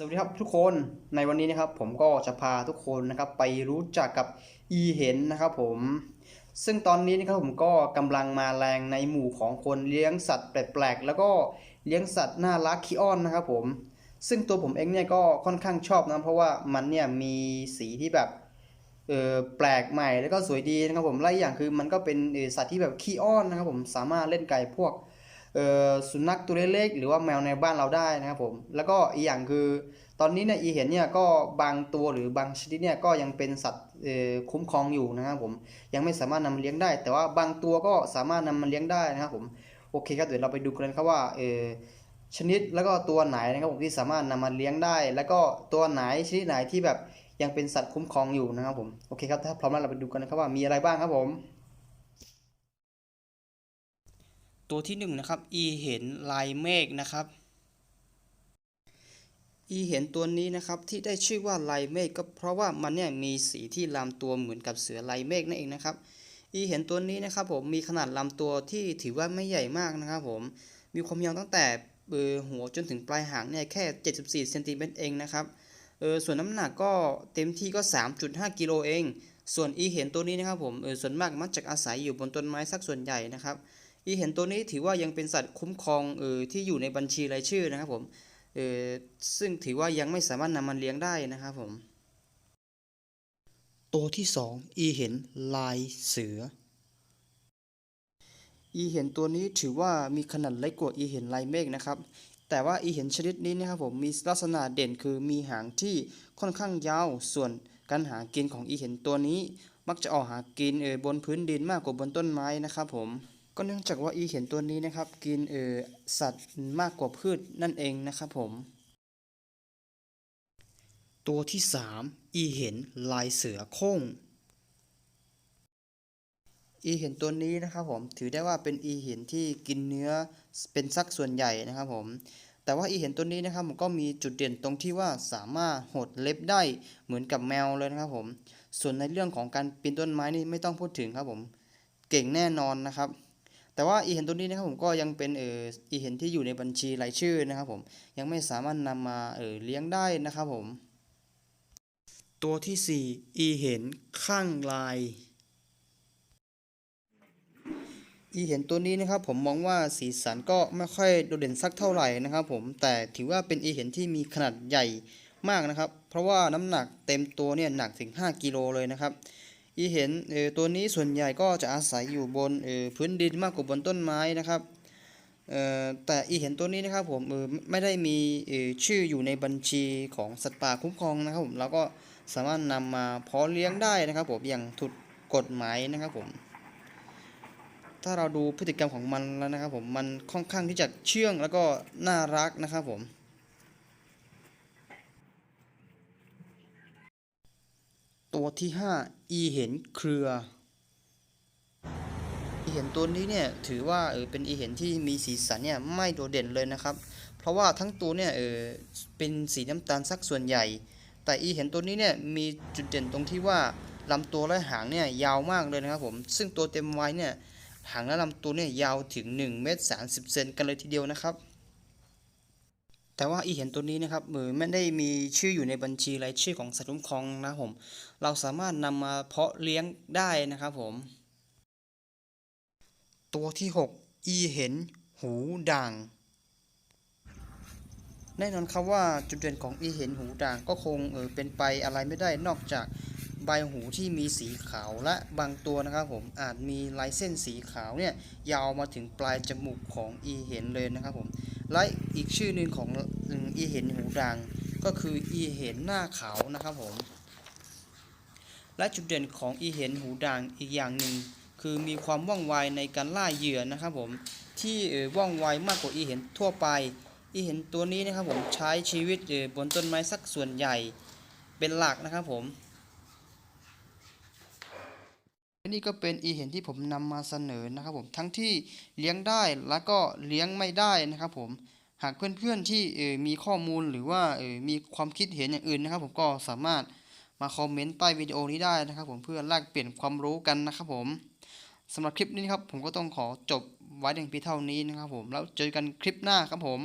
สวัสดีครับทุกคนในวันนี้นะครับผมก็จะพาทุกคนนะครับไปรู้จักกับอีเห็นนะครับผมซึ่งตอนนี้นะครับผมก็กำลังมาแรงในหมู่ของคนเลี้ยงสัตว์แปลกๆแล้วก็เลี้ยงสัตว์น่ารักขี้อ้อนนะครับผมซึ่งตัวผมเองเนี่ยก็ค่อนข้างชอบนะเพราะว่ามันเนี่ยมีสีที่แบบเออแปลกใหม่แล้วก็สวยดีนะครับผมและอีอย่างคือมันก็เป็นสัตว์ที่แบบขี้อ้อนนะครับผมสามารถเล่นไก่พวก สุนัขตัวเล็กๆหรือว่าแมวในบ้านเราได้นะครับผมแล้วก็อีกอย่างคือ ตอนนี้เนี่ยอีเห็นเนี่ยก็บางตัวหรือบางชนิดเนี่ยก็ยังเป็นสัตว์คุ้มครองอยู่นะครับผมยังไม่สามารถนำมาเลี้ยงได้ แต่ว่าบางตัวก็สามารถนำมาเลี้ยงได้นะครับผมโอเคครับเดี๋ยวเราไปดูกันครับว่าชนิดแล้วก็ตัวไหนนะครับผมที่สามารถนำมาเลี้ยงได้ แล้วก็ตัวไหนชนิดไหนที่แบบยังเป็นสัตว์คุ้มครองอยู่นะครับผมโอเคครับถ้าพร้อมแล้วเราไปดูกันนะครับว่ามีอะไรบ้างครับผม ตัวที่หนึ่งนะครับอีเห็นลายเมฆนะครับอีเห็นตัวนี้นะครับที่ได้ชื่อว่าลายเมฆก็เพราะว่ามันเนี่ยมีสีที่ลำตัวเหมือนกับเสือลายเมฆนั่นเองนะครับอีเห็นตัวนี้นะครับผมมีขนาดลำตัวที่ถือว่าไม่ใหญ่มากนะครับผมมีความยาวตั้งแต่เออหัวจนถึงปลายหางเนี่ยแค่ 74เซนติเมตรเองนะครับเออส่วนน้ำหนักก็เต็มที่ก็ 3.5กิโลเอง ส่วนอีเห็นตัวนี้นะครับผมเออส่วนมากมักจะอาศัยอยู่บนต้นไม้สักส่วนใหญ่นะครับ อีเห็นตัวนี้ถือว่ายังเป็นสัตว์คุ้มครองเออที่อยู่ในบัญชีรายชื่อนะครับผมเออซึ่งถือว่ายังไม่สามารถนำมันเลี้ยงได้นะครับผม ตัวที่สองอีเห็นลายเสือ อีเห็นตัวนี้ถือว่ามีขนาดเล็กกว่าอีเห็นลายเมฆนะครับแต่ว่าอีเห็นชนิดนี้นะครับผมมีลักษณะเด่นคือมีหางที่ค่อนข้างยาว ส่วนการหากินของอีเห็นตัวนี้ มักจะออกหากินเออบนพื้นดินมากกว่าบนต้นไม้นะครับผม ก็เนื่องจากว่าอีเห็นตัวนี้นะครับ กินเออสัตว์มากกว่าพืชนั่นเองนะครับผม ตัวที่สามอีเห็นลายเสือโคร่งอีเห็นตัวนี้นะครับผมถือได้ว่าเป็นอีเห็นที่กินเนื้อเป็นสักส่วนใหญ่นะครับผมแต่ว่าอีเห็นตัวนี้นะครับผมก็มีจุดเด่นตรงที่ว่าสามารถหดเล็บได้เหมือนกับแมวเลยนะครับผมส่วนในเรื่องของการปีนต้นไม้นี่ไม่ต้องพูดถึงครับผม เก่งแน่นอนนะครับ แต่ว่าอีเห็นตัวนี้นะครับผมก็ยังเป็นเอออีเห็นที่อยู่ในบัญชีรายชื่อนะครับผมยังไม่สามารถนำมาเออเลี้ยงได้นะครับผม ตัวที่สี่อีเห็นข้างลาย อีเห็นตัวนี้นะครับผมมองว่าสีสันก็ไม่ค่อยโดดเด่นสักเท่าไหร่นะครับผมแต่ถือว่าเป็นอีเห็นที่มีขนาดใหญ่มากนะครับ เพราะว่าน้ำหนักเต็มตัวเนี่ยหนักถึง 5 กิโลเลยนะครับ อีเห็นเออตัวนี้ส่วนใหญ่ก็จะอาศัยอยู่บนเออพื้นดินมากกว่าบนต้นไม้นะครับเออแต่อีเห็นตัวนี้นะครับผมเออไม่ได้มีเออชื่ออยู่ในบัญชีของสัตว์ป่าคุ้มครองนะครับผมเราก็สามารถนำมาเพาะเลี้ยงได้นะครับผมอย่างถูกกฎหมายนะครับผมถ้าเราดูพฤติกรรมของมันแล้วนะครับผมมันค่อนข้างที่จะเชื่องแล้วก็น่ารักนะครับผม ตัวที่ 5 อีเห็นเครือ อีเห็นตัวนี้เนี่ยถือว่าเออเป็นอีเห็นที่มีสีสันเนี่ยไม่โดดเด่นเลยนะครับ เพราะว่าทั้งตัวเนี่ยเออเป็นสีน้ำตาลสักส่วนใหญ่ แต่อีเห็นตัวนี้เนี่ยมีจุดเด่นตรงที่ว่าลำตัวและหางเนี่ยยาวมากเลยนะครับผม ซึ่งตัวเต็มวัยเนี่ยหางและลำตัวเนี่ยยาวถึง1เมตร30เซนกันเลยทีเดียวนะครับ แต่ว่าอีเห็นตัวนี้นะครับมือไม่ได้มีชื่ออยู่ในบัญชีรายชื่อของสัตว์คุ้มครองนะผม เราสามารถนำมาเพาะเลี้ยงได้นะครับผม ตัวที่6อีเห็นหูด่าง แน่นอนครับว่าจุดเด่นของอีเห็นหูด่างก็คงเออเป็นไปอะไรไม่ได้นอกจากใบหูที่มีสีขาวและบางตัวนะครับผมอาจมีลายเส้นสีขาวเนี่ยยาวมาถึงปลายจมูกของอีเห็นเลยนะครับผม และอีกชื่อหนึ่งของอีเห็นหูด่างก็คืออีเห็นหน้าขาวนะครับผม และจุดเด่นของอีเห็นหูด่างอีกอย่างหนึ่งคือมีความว่องไวในการล่าเหยื่อนะครับผมที่ว่องไวมากกว่าอีเห็นทั่วไป อีเห็นตัวนี้นะครับผมใช้ชีวิตบนต้นไม้สักส่วนใหญ่เป็นหลักนะครับผม นี่ก็เป็นอีเห็นที่ผมนำมาเสนอนะครับผมทั้งที่เลี้ยงได้แล้วก็เลี้ยงไม่ได้นะครับผมหากเพื่อนๆที่มีข้อมูลหรือว่ามีความคิดเห็นอย่างอื่นนะครับ ผมก็สามารถมาคอมเมนต์ใต้วิดีโอนี้ได้นะครับ ผมเพื่อแลกเปลี่ยนความรู้กันนะครับผมสำหรับคลิปนี้ครับผมก็ต้องขอจบไว้เพียงเพียงเท่านี้นะครับผมแล้วเจอกันคลิปหน้าครับผม